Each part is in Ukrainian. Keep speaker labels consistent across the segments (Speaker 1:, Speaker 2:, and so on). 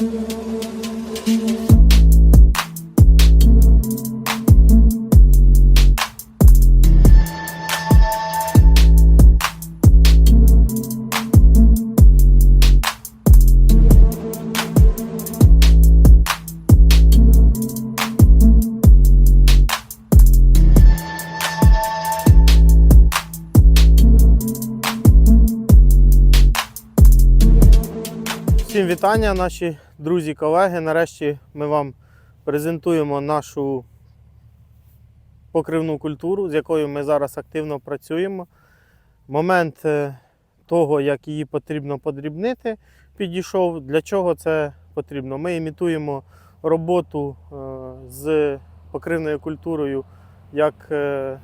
Speaker 1: Всім вітання, наші друзі, колеги. Нарешті ми вам презентуємо нашу покривну культуру, з якою ми зараз активно працюємо. Момент е, того, як її потрібно подрібнити, підійшов. Для чого це потрібно? Ми імітуємо роботу е, з покривною культурою, як, е,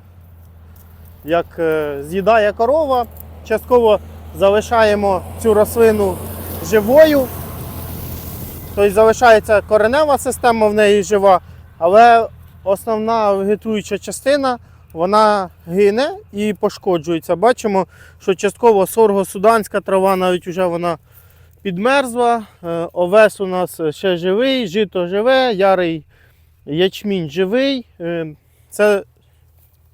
Speaker 1: як з'їдає корова. Частково залишаємо цю рослину живою. Тобто залишається коренева система в неї жива, але основна вегетуюча частина вона гине і пошкоджується. Бачимо, що частково сорго-суданська трава навіть вже вона підмерзла. Е, Овес у нас ще живий, жито живе, ярий ячмінь живий. Е, Це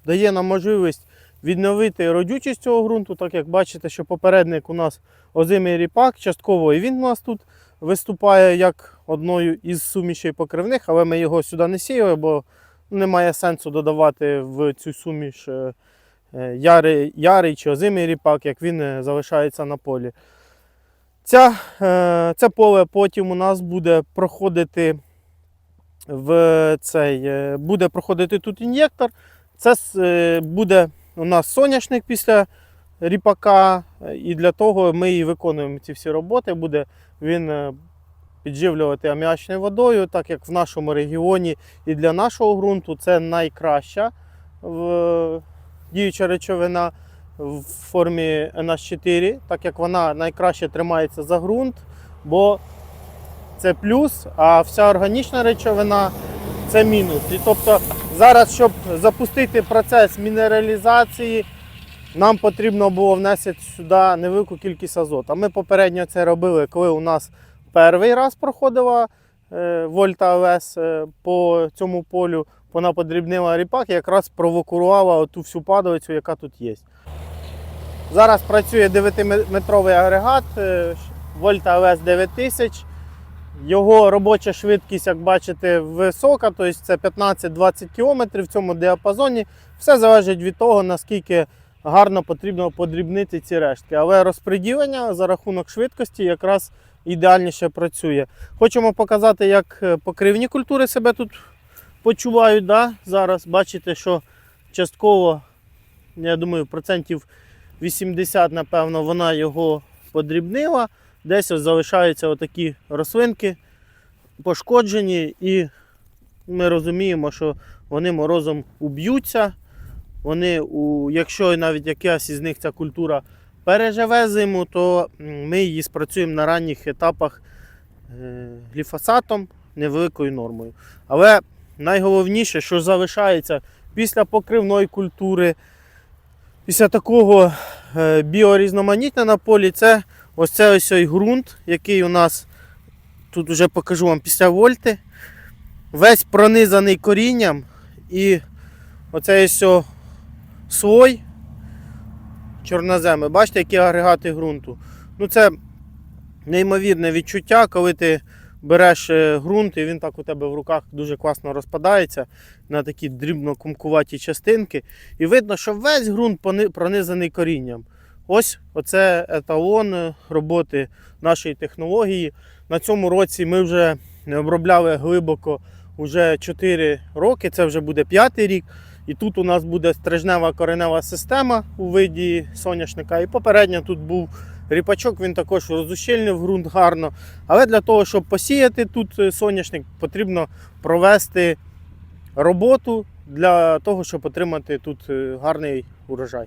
Speaker 1: дає нам можливість відновити родючість цього ґрунту, так як бачите, що попередник у нас озимий ріпак, частково і він у нас тут виступає як одною із сумішей покривних, але ми його сюди не сіяли, бо немає сенсу додавати в цю суміш е, е, ярий, ярий чи озимий ріпак, як він е, залишається на полі. Ця, це поле потім у нас буде проходити в цей, буде проходити тут ін'єктор. Це буде у нас соняшник після ріпака, і для того ми і виконуємо ці всі роботи. Буде він е, підживлювати аміачною водою, так як в нашому регіоні і для нашого ґрунту це найкраща діюча речовина в формі NH4, так як вона найкраще тримається за ґрунт, бо це плюс, а вся органічна речовина це мінус. І тобто зараз, щоб запустити процес мінералізації, нам потрібно було внести сюди невелику кількість азоту. А ми попередньо це робили, коли у нас перший раз проходила е, Вольта ОВС е, по цьому полю, вона подрібнила ріпак і якраз провокувала ту всю падалицю, яка тут є. Зараз працює 9-метровий агрегат е, Вольта ОВС 9000. Його робоча швидкість, як бачите, висока, тобто це 15-20 км в цьому діапазоні. Все залежить від того, наскільки гарно потрібно подрібнити ці рештки. Але розподілення за рахунок швидкості якраз ідеальніше працює. Хочемо показати, як е, покривні культури себе тут почувають. Да? Зараз бачите, що частково, я думаю, процентів 80, напевно, вона його подрібнила. Десь ось залишаються отакі рослинки пошкоджені, і ми розуміємо, що вони морозом уб'ються. Вони, у, якщо навіть якась із них ця культура переживе зиму, то ми її спрацюємо на ранніх етапах е, гліфосатом невеликою нормою. Але найголовніше, що залишається після покривної культури, після такого е, біорізноманіття на полі, це ось цей ось цей ґрунт, який у нас тут вже покажу вам після вольти. Весь пронизаний корінням і оцей ось о слой чорноземи. Бачите, які агрегати ґрунту. Ну це неймовірне відчуття, коли ти береш е, ґрунт і він так у тебе в руках дуже класно розпадається на такі дрібно-кумкуваті частинки. І видно, що весь ґрунт пронизаний корінням. Ось оце еталон е, роботи нашої технології. На цьому році ми вже обробляли глибоко вже 4 роки, це вже буде п'ятий рік. І тут у нас буде стрижнева коренева система у виді соняшника. І попередньо тут був ріпачок, він також розущільнив ґрунт гарно. Але для того, щоб посіяти тут е, соняшник, потрібно провести роботу для того, щоб отримати тут е, гарний урожай.